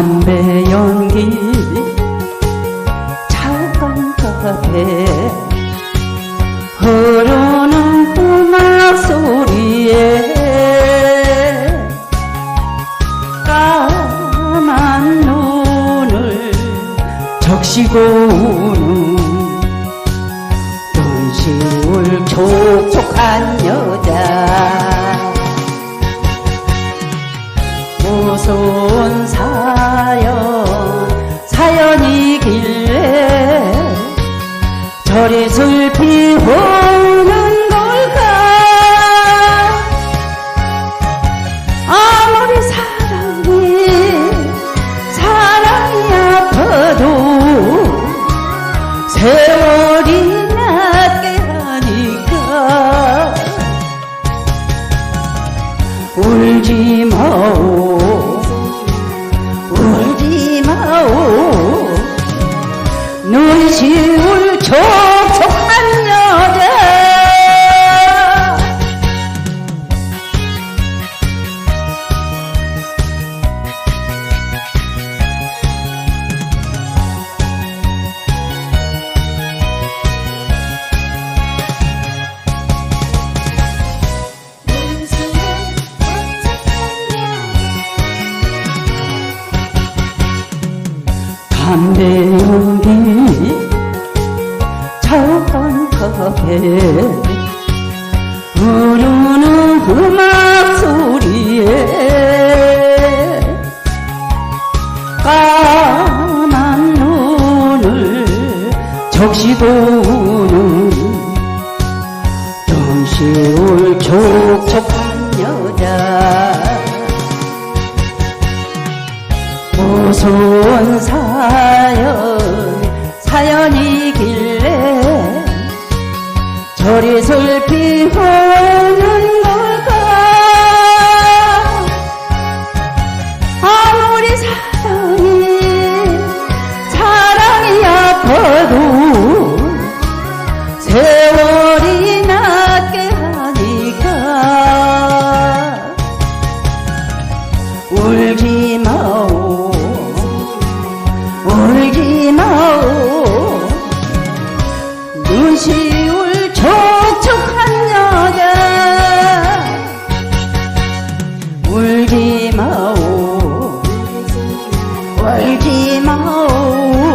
담배 연기. 잠깐 카페 흐르는 꼬마 소리에 까만 눈을 적시고 우는 눈시울 촉촉한 여자. 무서운 사 저리 슬피 오는 걸까? 아무리 사랑이 사랑이 아파도 세월이 낮게 하니까 울지 마오 울지 마오. 눈시울 촉 담배 연기 차가운 컵에 흐르는 음악 소리에 까만 눈을 적시보는 눈시울 촉촉한 여자 무서운 사연 사연이길래 저리 슬피 오 울지 마오. 눈시울 촉촉한 여자. 울지 마오. 울지 마오